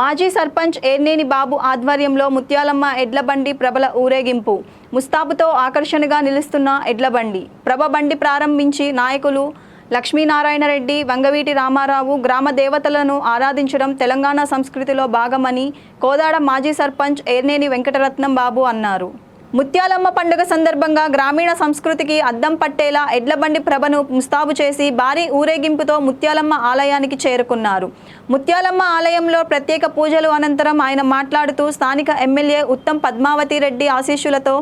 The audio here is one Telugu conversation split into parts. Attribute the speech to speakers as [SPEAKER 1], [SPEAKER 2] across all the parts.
[SPEAKER 1] మాజీ సర్పంచ్ ఏర్నేని బాబు ఆధ్వర్యంలో ముత్యాలమ్మ ఎడ్లబండి ప్రభల ఊరేగింపు. ముస్తాబుతో ఆకర్షణగా నిలుస్తున్న ఎడ్లబండి. ప్రభ బండి ప్రారంభించి నాయకులు లక్ష్మీనారాయణ రెడ్డి వంగవీటి రామారావు గ్రామ దేవతలను ఆరాధించడం తెలంగాణ సంస్కృతిలో భాగమని కోదాడ మాజీ సర్పంచ్ ఏర్నేని వెంకటరత్నం బాబు అన్నారు. ముత్యాలమ్మ పండుగ సందర్భంగా గ్రామీణ సంస్కృతికి అద్దం పట్టేలా ఎడ్లబండి ప్రభను ముస్తాబు చేసి భారీ ఊరేగింపుతో ముత్యాలమ్మ ఆలయానికి చేరుకున్నారు. ముత్యాలమ్మ ఆలయంలో ప్రత్యేక పూజలు అనంతరం ఆయన మాట్లాడుతూ స్థానిక ఎమ్మెల్యే ఉత్తమ్ పద్మావతి రెడ్డి ఆశీస్సులతో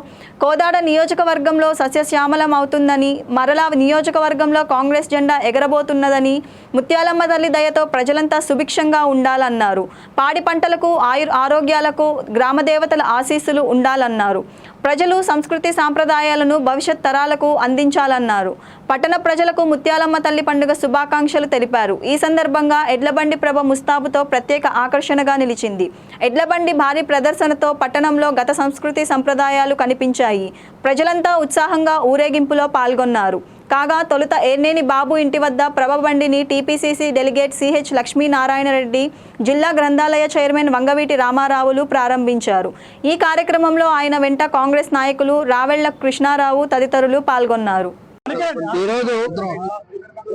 [SPEAKER 1] కోదాడ నియోజకవర్గంలో సస్యశ్యామలం అవుతుందని మరలా నియోజకవర్గంలో కాంగ్రెస్ జెండా ఎగరబోతున్నదని ముత్యాలమ్మ తల్లి దయతో ప్రజలంతా సుభిక్షంగా ఉండాలన్నారు. పాడి పంటలకు ఆయు ఆరోగ్యాలకు గ్రామ దేవతల ఆశీస్సులు ఉండాలన్నారు. ప్రజలు సంస్కృతి సాంప్రదాయాలను భవిష్యత్ తరాలకు అందించాలన్నారు. పట్టణ ప్రజలకు ముత్యాలమ్మ తల్లి పండుగ శుభాకాంక్షలు తెలిపారు. ఈ సందర్భంగా ఎడ్లబండి ప్రభ ముస్తాబుతో ప్రత్యేక ఆకర్షణగా నిలిచింది. ఎడ్లబండి భారీ ప్రదర్శనతో పట్టణంలో గత సంస్కృతి సంప్రదాయాలు కనిపించాయి. ప్రజలంతా ఉత్సాహంగా ఊరేగింపులో పాల్గొన్నారు. కాగా తొలుత ఏర్నేని బాబు ఇంటి వద్ద ప్రభబండిని టీపీసీసీ డెలిగేట్ సిహెచ్ లక్ష్మీనారాయణరెడ్డి జిల్లా గ్రంథాలయ చైర్మన్ వంగవీటి రామారావులు ప్రారంభించారు. ఈ కార్యక్రమంలో ఆయన వెంట కాంగ్రెస్ నాయకులు రావెళ్ళ కృష్ణారావు తదితరులు పాల్గొన్నారు.
[SPEAKER 2] ఈరోజు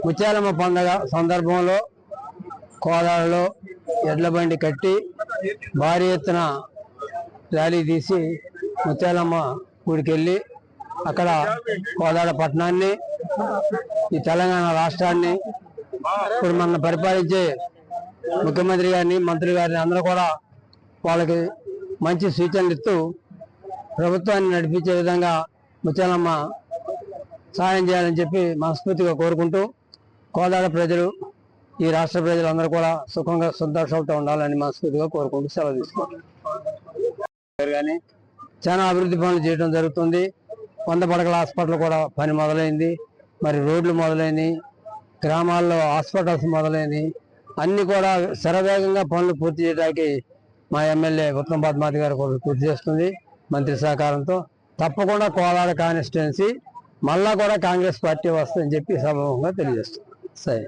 [SPEAKER 2] ముత్యాలమ్మ పండుగ సందర్భంలో కోదాడలో ఎడ్ల బండి కట్టి భారీ ఎత్తున ర్యాలీ తీసి ముత్యాలమ్మ గుడికి వెళ్ళి అక్కడ కోదాడ పట్టణాన్ని ఈ తెలంగాణ రాష్ట్రాన్ని ఇప్పుడు మన పరిపాలించే ముఖ్యమంత్రి గారిని మంత్రి గారిని అందరూ కూడా వాళ్ళకి మంచి సూచనలు ఇస్తూ ప్రభుత్వాన్ని నడిపించే విధంగా ముత్యాలమ్మ సహాయం చేయాలని చెప్పి మనస్ఫూర్తిగా కోరుకుంటూ కోదాడ ప్రజలు ఈ రాష్ట్ర ప్రజలందరూ కూడా సుఖంగా సంతోషాలతో ఉండాలని మనస్ఫూర్తిగా కోరుకుంటూ సెలవు తీసుకుంటారు కానీ చాలా అభివృద్ధి పనులు చేయడం జరుగుతుంది. వంద పడకల హాస్పిటల్ కూడా పని మొదలైంది. మరి రోడ్లు మొదలైనవి గ్రామాల్లో హాస్పిటల్స్ మొదలైనవి అన్నీ కూడా శరవేగంగా పనులు పూర్తి చేయడానికి మా ఎమ్మెల్యే ఉత్తమ్ పద్మావతి గారు కూడా పూర్తి చేస్తుంది మంత్రి సహకారంతో. తప్పకుండా కోలాడ కాన్స్టిట్యున్సీ మళ్ళా కూడా కాంగ్రెస్ పార్టీ వస్తుందని చెప్పి సభముఖంగా తెలియజేస్తుంది. సరే.